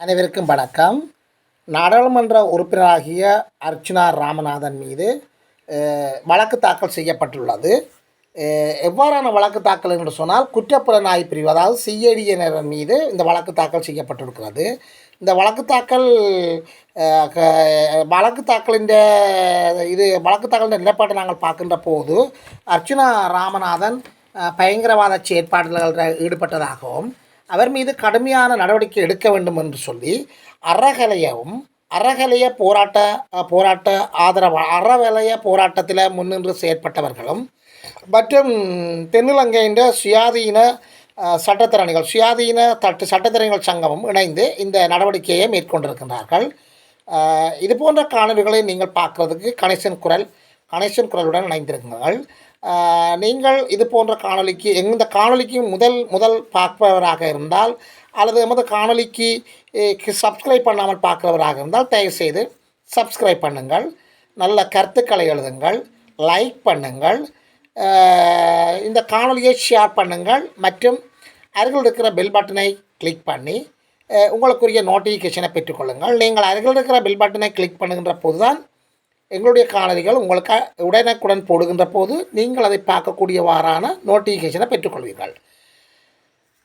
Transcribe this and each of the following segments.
அனைவருக்கும் வணக்கம். நாடாளுமன்ற உறுப்பினராகிய அர்ச்சுனா ராமநாதன் மீது வழக்கு தாக்கல் செய்யப்பட்டுள்ளது. எவ்வாறான வழக்கு தாக்கல் என்று சொன்னால் குற்றப்புலனாய் பிரிவு அதாவது சிஐடியினர் மீது இந்த வழக்கு தாக்கல் செய்யப்பட்டிருக்கிறது. இந்த வழக்கு தாக்கல் வழக்கு தாக்கலின் இது வழக்கு தாக்கலின் நிலைப்பாட்டை நாங்கள் பார்க்கின்ற போது அர்ச்சுனா ராமநாதன் பயங்கரவாத செயற்பாடுகளில் ஈடுபட்டதாகவும் அவர் மீது கடுமையான நடவடிக்கை எடுக்க வேண்டும் என்று சொல்லி அறகலையவும் அறகலைய போராட்ட போராட்ட ஆதரவு அறவலைய போராட்டத்தில் முன்னின்று செயற்பட்டவர்களும் மற்றும் தென்னிலங்கையின் சுயாதீன சட்டத்திறனிகள் சுயாதீன தட்டு சட்டத்திறனிகள் சங்கமும் இணைந்து இந்த நடவடிக்கையை மேற்கொண்டிருக்கின்றார்கள். இது போன்ற காணொலிகளை நீங்கள் பார்க்குறதுக்கு கணேசன் குரல் கணேசன் குரலுடன் இணைந்திருங்கள். நீங்கள் இது போன்ற காணொளிக்கு எந்த காணொலிக்கு முதல் முதல் பார்ப்பவராக இருந்தால் அல்லது எமது காணொளிக்கு சப்ஸ்கிரைப் பண்ணாமல் பார்க்குறவராக இருந்தால் தயவுசெய்து சப்ஸ்கிரைப் பண்ணுங்கள். நல்ல கருத்துக்களை எழுதுங்கள். லைக் பண்ணுங்கள். இந்த காணொலியை ஷேர் பண்ணுங்கள். மற்றும் அருகில் இருக்கிற பெல் பட்டனை கிளிக் பண்ணி உங்களுக்குரிய நோட்டிஃபிகேஷனை பெற்றுக்கொள்ளுங்கள். நீங்கள் அருகில் இருக்கிற பெல் பட்டனை கிளிக் பண்ணுகின்ற போது தான் எங்களுடைய காணொலிகள் உங்களுக்கு உடனுக்குடன் போடுகின்ற போது நீங்கள் அதை பார்க்கக்கூடியவாறான நோட்டிஃபிகேஷனை பெற்றுக்கொள்வீர்கள்.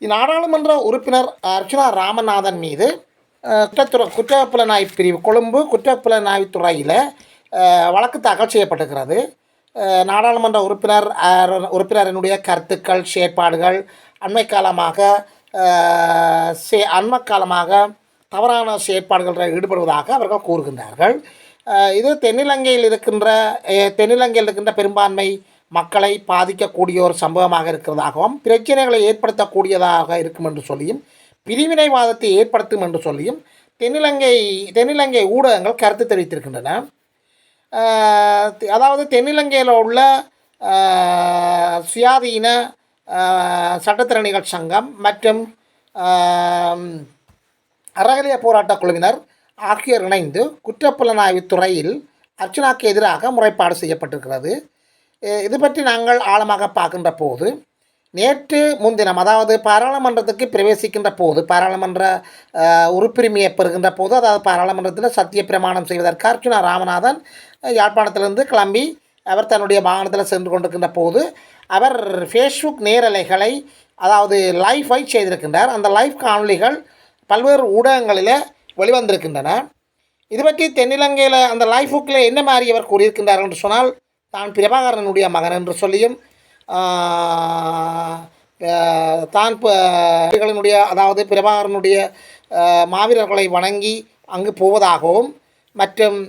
நாடாளுமன்ற உறுப்பினர் அர்ச்சனா ராமநாதன் மீது குற்றத்துறை குற்றத்துறை குற்றப்புலனாய்வு பிரிவு கொழும்பு குற்றப்புலனாய்வு துறையில் வழக்கு தாக்கல் செய்யப்பட்டிருக்கிறது. நாடாளுமன்ற உறுப்பினர் உறுப்பினரினுடைய கருத்துக்கள் செயற்பாடுகள் அண்மை காலமாக சே அண்மை காலமாக தவறான செயற்பாடுகளில் ஈடுபடுவதாக அவர்கள் கூறுகின்றார்கள். இது தென்னிலங்கையில் இருக்கின்ற தென்னிலங்கையில் இருக்கின்ற பெரும்பான்மை மக்களை பாதிக்கக்கூடிய ஒரு சம்பவமாக இருக்கிறதாகவும் பிரச்சனைகளை ஏற்படுத்தக்கூடியதாக இருக்கும் என்று சொல்லியும் பிரிவினைவாதத்தை ஏற்படுத்தும் என்று சொல்லியும் தென்னிலங்கை தென்னிலங்கை ஊடகங்கள் கருத்து தெரிவித்திருக்கின்றன. அதாவது தென்னிலங்கையில் உள்ள சுயாதீன சட்டத்திறனிகள் சங்கம் மற்றும் அறகலிய போராட்ட குழுவினர் ஆகியோர் இணைந்து குற்றப்புலனாய்வு துறையில் அர்ச்சனாக்கு எதிராக முறைப்பாடு செய்யப்பட்டிருக்கிறது. இது பற்றி நாங்கள் ஆழமாக பார்க்கின்ற போது நேற்று முன்தினம் அதாவது பாராளுமன்றத்துக்கு பிரவேசிக்கின்ற போது பாராளுமன்ற அஹ், உறுப்புரிமையை பெறுகின்ற போது அதாவது பாராளுமன்றத்தில் சத்திய பிரமாணம் செய்வதற்கு அர்ச்சுனா ராமநாதன் யாழ்ப்பாணத்திலிருந்து கிளம்பி அவர் தன்னுடைய வாகனத்தில் சென்று கொண்டிருக்கின்ற போது அவர் ஃபேஸ்புக் நேரலைகளை அதாவது லைஃபை செய்திருக்கின்றார். அந்த லைவ் காணொலிகள் பல்வேறு ஊடகங்களில் வெளிவந்திருக்கின்றன. இது பற்றி தென்னிலங்கையில் அந்த லைஃப் புக்கில் என்ன மாதிரி அவர் கூறியிருக்கின்றார் என்று சொன்னால் தான் பிரபாகரனுடைய மகன் என்று சொல்லியும் தான் களினுடைய அதாவது பிரபாகரனுடைய மாவீரர்களை வணங்கி அங்கு போவதாகவும் மற்றும்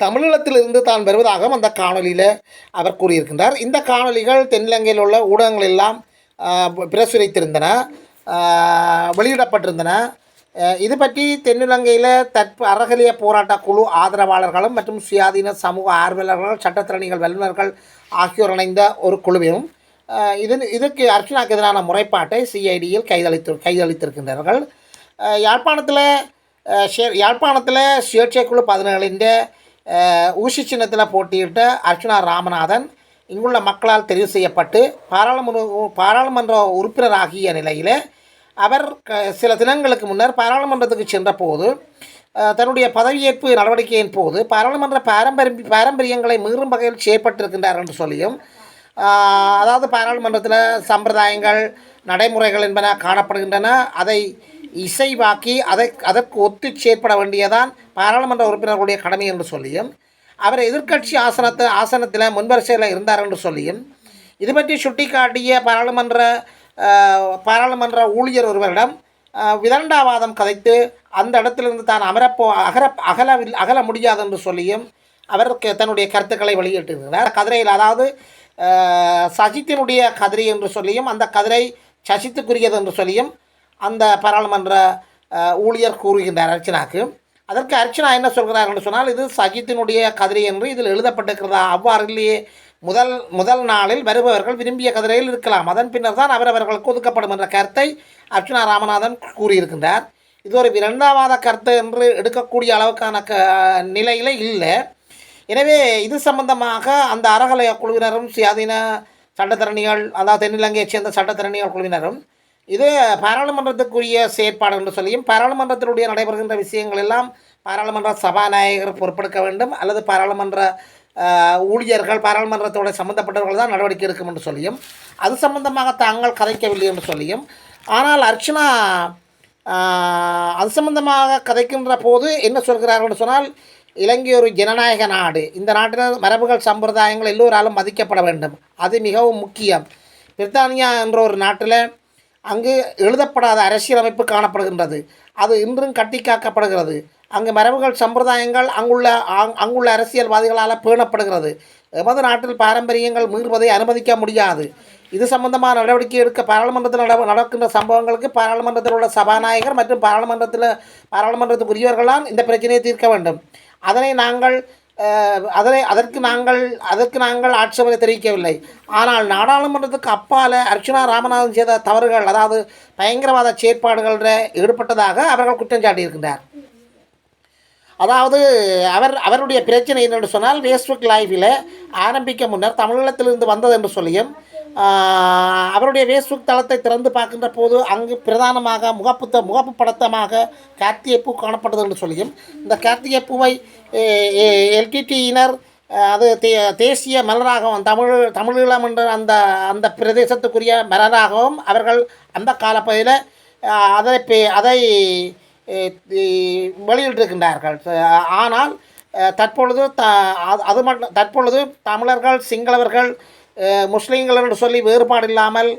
தமிழீழத்திலிருந்து தான் வருவதாகவும் அந்த காணொலியில் அவர் கூறியிருக்கின்றார். இந்த காணொளிகள் தென்னிலங்கையில் உள்ள ஊடகங்கள் எல்லாம் பிரசுரித்திருந்தன. வெளியிடப்பட்டிருந்தன. இது பற்றி தென்னிலங்கையில் தற்ப அறகலிய போராட்ட குழு ஆதரவாளர்களும் மற்றும் சுயாதீன சமூக ஆர்வலர்கள் சட்டத்திறனிகள் வல்லுநர்கள் ஆகியோர் இணைந்த ஒரு குழுவையும் இது இதுக்கு அர்ச்சனாக்கு எதிரான முறைப்பாட்டை சிஐடியில் கைதளித்து கைதளித்திருக்கின்றார்கள் யாழ்ப்பாணத்தில் ஷே- யாழ்ப்பாணத்தில் சுயேட்சை குழு பதினேழின் ஊசி சின்னத்தில் போட்டியிட்ட அர்ச்சனா ராமநாதன் இங்குள்ள மக்களால் தெரிவு செய்யப்பட்டு பாராளுமன்ற பாராளுமன்ற உறுப்பினராகிய நிலையில் அவர் க சில தினங்களுக்கு முன்னர் பாராளுமன்றத்துக்கு சென்றபோது தன்னுடைய பதவியேற்பு நடவடிக்கையின் போது பாராளுமன்ற பாரம்பரிய பாரம்பரியங்களை மீறும் வகையில் செயற்பட்டிருக்கின்றார் என்று சொல்லியும் அதாவது பாராளுமன்றத்தில் சம்பிரதாயங்கள் நடைமுறைகள் என்பன காணப்படுகின்றன. அதை இசைவாக்கி அதை அதற்கு ஒத்து செயற்பட வேண்டியதான் பாராளுமன்ற உறுப்பினர்களுடைய கடமை என்று சொல்லியும் அவர் எதிர்க்கட்சி ஆசனத்தை ஆசனத்தில் முன்வரிசையில் இருந்தார் என்று சொல்லியும் இது பற்றி சுட்டிக்காட்டிய பாராளுமன்ற பாராளுமன்ற ஊழியர் ஒருவரிடம் விதண்டாவாதம் கதைத்து அந்த இடத்திலிருந்து தான் அமரப்போ அகர அகலவில் அகல முடியாது என்று சொல்லியும் அவர் தன்னுடைய கருத்துக்களை வெளியிட்டிருக்கிறார். கதிரையில் அதாவது சஜித்தினுடைய கதிரை என்று சொல்லியும் அந்த கதிரை சசித்துக்குரியது என்று சொல்லியும் அந்த பாராளுமன்ற ஊழியர் கூறுகின்றார் அர்ச்சனாக்கு. அதற்கு அர்ச்சனா என்ன சொல்கிறார் என்று சொன்னால் இது சகித்தினுடைய கதிரை என்று இதில் எழுதப்பட்டிருக்கிறதா? அவ்வாறு இல்லையே முதல் முதல் நாளில் வருபவர்கள் விரும்பிய கதிரையில் இருக்கலாம். அதன் பின்னர் தான் அவரவர்களுக்கு ஒதுக்கப்படும் என்ற கருத்தை அர்ச்சனா ராமநாதன் கூறியிருக்கின்றார். இது ஒரு இரண்டாவாத கருத்து என்று எடுக்கக்கூடிய அளவுக்கான க நிலையில் இல்லை. எனவே இது சம்பந்தமாக அந்த அறகலைய குழுவினரும் சுயாதீன சட்டத்தரணிகள் அதாவது தென்னிலங்கையைச் சேர்ந்த சட்டத்தரணிகள் குழுவினரும் இது பாராளுமன்றத்துக்குரிய செயற்பாடு என்று சொல்லியும் பாராளுமன்றத்தினுடைய நடைபெறுகின்ற விஷயங்கள் எல்லாம் பாராளுமன்ற சபாநாயகர் பொறுப்பெடுக்க வேண்டும் அல்லது பாராளுமன்ற ஊழியர்கள் பாராளுமன்றத்தோட சம்பந்தப்பட்டவர்கள் தான் நடவடிக்கை எடுக்கும் என்று சொல்லியும் அது சம்பந்தமாக தாங்கள் கதைக்கவில்லை என்று சொல்லியும். ஆனால் அர்ச்சனா அது சம்பந்தமாக கதைக்கின்ற போது என்ன சொல்கிறார்கள் என்று சொன்னால் இலங்கை ஒரு ஜனநாயக நாடு. இந்த நாட்டில் மரபுகள் சம்பிரதாயங்கள் எல்லோராலும் மதிக்கப்பட வேண்டும். அது மிகவும் முக்கியம். பிரித்தானியா என்ற ஒரு நாட்டில் அங்கு எழுதப்படாத அரசியலமைப்பு காணப்படுகின்றது. அது இன்றும் கட்டி காக்கப்படுகிறது அங்கு மரபுகள் சம்பிரதாயங்கள் அங்குள்ள அங்- அங்குள்ள அரசியல்வாதிகளால் பேணப்படுகிறது. எமது நாட்டில் பாரம்பரியங்கள் மீறுவதை அனுமதிக்க முடியாது. இது சம்பந்தமாக நடவடிக்கை எடுக்க பாராளுமன்றத்தில் நட நடக்கின்ற சம்பவங்களுக்கு பாராளுமன்றத்தில் உள்ள சபாநாயகர் மற்றும் பாராளுமன்றத்தில் பாராளுமன்றத்துக்குரியவர்களால் இந்த பிரச்சனையை தீர்க்க வேண்டும். அதனை நாங்கள் அதனை அதற்கு நாங்கள் அதற்கு நாங்கள் ஆட்சேபனை தெரிவிக்கவில்லை. ஆனால் நாடாளுமன்றத்துக்கு அப்பால் அர்ச்சனா ராமநாதன் செய்த தவறுகள் அதாவது பயங்கரவாத செயற்பாடுகளில் ஈடுபட்டதாக அவர்கள் குற்றம் சாட்டியிருக்கின்றார். அதாவது அவர் அவருடைய பிரச்சனை என்னென்று சொன்னால் ஃபேஸ்புக் லைவில் ஆரம்பிக்க முன்னர் தமிழகத்திலிருந்து வந்தது என்று சொல்லியும் அவருடைய ஃபேஸ்புக் தளத்தை திறந்து பார்க்கின்ற போது அங்கு பிரதானமாக முகப்பு முகப்பு படத்தமாக கார்த்திகை பூ காணப்பட்டது என்று சொல்லியும் இந்த கார்த்திகை பூவை எல்டிடியினர் அது தே தேசிய மலராகவும் தமிழ் தமிழீழம் என்ற அந்த அந்த பிரதேசத்துக்குரிய மலராகவும் அவர்கள் அந்த காலப்பகுதியில் அதை பே- அதை வெளியிட்டிருக்கின்றார்கள். ஆனால் தற்பொழுது த அது- அது மட்டும் தற்பொழுது தமிழர்கள் சிங்களவர்கள் முஸ்லீம்களோடு சொல்லி வேறுபாடு இல்லாமல்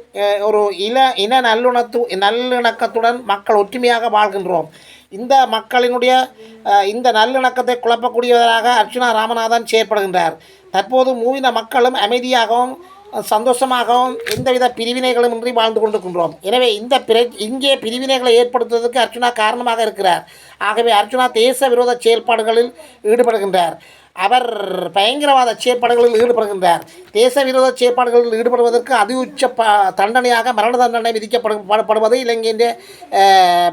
ஒரு இன இன நல்லுணத்து நல்லிணக்கத்துடன் மக்கள் ஒற்றுமையாக வாழ்கின்றோம் இந்த மக்களினுடைய இந்த நல்லிணக்கத்தை குழப்பக்கூடியவராக அர்ச்சுனா ராமநாதன் செயற்படுகின்றார் தற்போது மூவின மக்களும் அமைதியாகவும் சந்தோஷமாகவும் எந்தவித பிரிவினைகளும் இன்றி வாழ்ந்து கொண்டிருக்கின்றோம் எனவே இந்த பிர இங்கே பிரிவினைகளை ஏற்படுத்துவதற்கு அர்ச்சுனா காரணமாக இருக்கிறார் ஆகவே அர்ச்சுனா தேச விரோத செயல்பாடுகளில் ஈடுபடுகின்றார் அவர் பயங்கரவாத செயற்பாடுகளில் ஈடுபடுகின்றார். தேச விரோத செயற்பாடுகளில் ஈடுபடுவதற்கு அதிஉச்ச ப தண்டனையாக மரண தண்டனை விதிக்கப்படும் படப்படுவது இலங்கையின்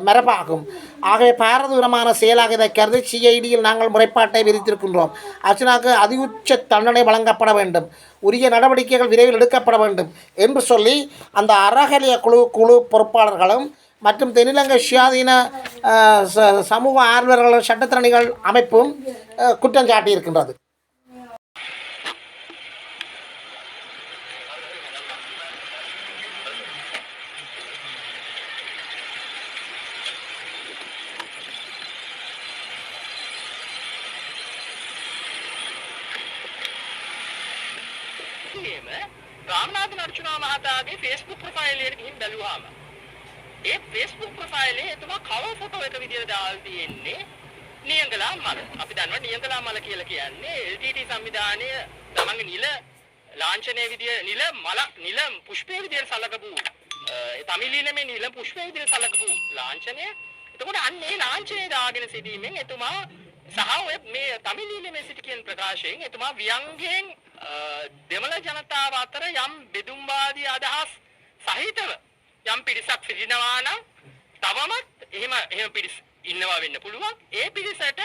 மரபாகும். ஆகவே பாரதூரமான செயலாக இதை கருதி சிஐடியில் நாங்கள் முறைப்பாட்டை விதித்திருக்கின்றோம். அர்ச்சனாக்கு அதிஉச்ச தண்டனை வழங்கப்பட வேண்டும். உரிய நடவடிக்கைகள் விரைவில் எடுக்கப்பட வேண்டும் என்று சொல்லி அந்த அறகலிய குழு குழு பொறுப்பாளர்களும் மற்றும் தென்னிலங்க சுயாதீன சமூக ஆர்வலர்கள் சட்டத்திறனிகள் அமைப்பும் குற்றம் சாட்டியிருக்கின்றது. ರಾಮನಾಥನ್ அர்ஜுனா ಮಹತಾಗಿ ಫೇಸ್ಬುಕ್ ಪ್ರೊಫೈಲ್ ಹಿಡಿದು ಹಿಂದೆ ಬಲುವಾಮ ඒ Facebook ප්‍රොෆයිලේ එතුමා කවර් ෆොටෝ එක විදියට දාලා තියෙන්නේ නියංගලා මල. අපි දන්නවා නියංගලා මල කියලා කියන්නේ LTT සංවිධානය තමන්ගේ නිල ලාංඡනයේ විදිය නිල මල නිල පුෂ්පයේ විදියට සලකපු අ, ඒ තමිලීනමේ නිල පුෂ්පයේ විදියට සලකපු ලාංඡනය. එතකොට අන්න ඒ ලාංඡනය දාගෙන සිටීමෙන් එතුමා සහ ඔය මේ තමිලීනමේ සිට කියන ප්‍රකාශයෙන් එතුමා ව්‍යංගයෙන් අ, දෙමළ ජනතාව අතර යම් බෙදුම්වාදී අදහස් සහිතව යම් පිරිසක් සිටිනවා නම් තවමත් එහෙම එහෙම පිරිස් ඉන්නවා වෙන්න පුළුවන්. ඒ පිරිසට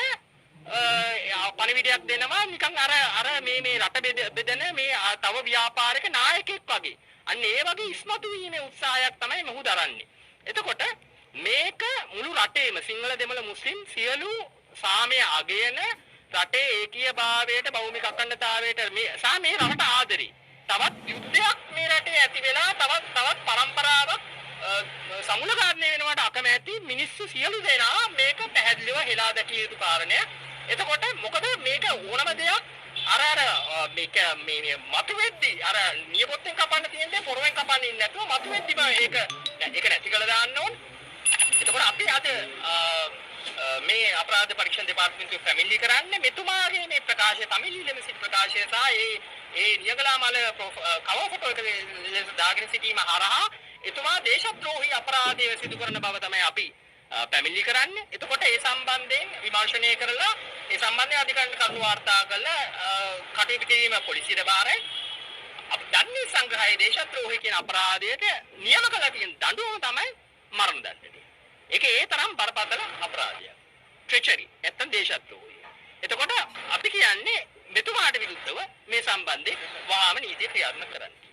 අ, පණිවිඩයක් දෙනවා නිකන් අර අර මේ මේ රට බෙද- බෙදෙන මේ අ, තව ව්‍යාපාරික නායකයෙක් වගේ. අන්න ඒ වගේ ඉස්මතු වීමේ උත්සාහයක් තමයි මොහු දරන්නේ. එතකොට මේක මුළු රටේම සිංහල දෙමළ මුස්ලිම් සියලු සාමය අගයන රටේ ඒකීයභාවයට භෞමික අඛණ්ඩතාවයට මේ සහ මේ රට ආදරේ. තවත් යුද්ධයක් මේ රටේ ඇති වෙලා තවත් තවත් පරම්පරාවක් අ, සමුලකාරණය වෙනවට අකමැති මිනිස්සු සියලු දෙනා මේක පැහැදිලිව හෙලා දැකිය යුතු කාරණයක්. එතකොට මොකද මේක ඕනම දෙයක් අර අර අ, මේක මේ මේ මතුවෙද්දි අර නියපොත්තෙන් කපන්න තියෙන්නේ පොරවෙන් කපන්න ඉන්නේ නැතුව මතුවෙද්දිම ඒක ඒක නැති කළා දාන්න ඕනේ. එතකොට අපි අද අ, අ, මේ අපරාධ පරීක්ෂණ දෙපාර්තමේන්තුව පැමිණිලි කරන්නේ මෙතුමාගේ මේ ප්‍රකාශය තමිලිලෙම සිට ප්‍රකාශය සහ ඒ ඒ නියගලාමල ප්‍රොෆ- අ, කවර් ෆොටෝ එක ලෙස දාගෙන සිටීම හරහා එතුමා දේශද්‍රෝහී අපරාධය සිදු කරන බව තමයි අපි අ, පැමිණිලි කරන්නේ. එතකොට ඒ සම්බන්ධයෙන් විමර්ශනය කරලා ඒ සම්බන්ධයෙන් අධිකරණ කරුණු වාර්තා කරලා අ, කටයුතු කිරීම පොලිසියට බාරයි. අප දන්නේ සංග්‍රහය දේශද්‍රෝහී කියන අපරාධයට නියම කළ තියෙන දඬුවම තමයි මරණ දණ්ඩනය. ඒක ඒ තරම් බරපතල අපරාධයක්. ට්‍රෙචරි නැත්තම් දේශද්‍රෝහය. එතකොට අපි කියන්නේ මෙතුමාට විරුද්ධව මේ සම්බන්ධයෙන් වහාම නීතිය ක්‍රියාත්මක කරන්න.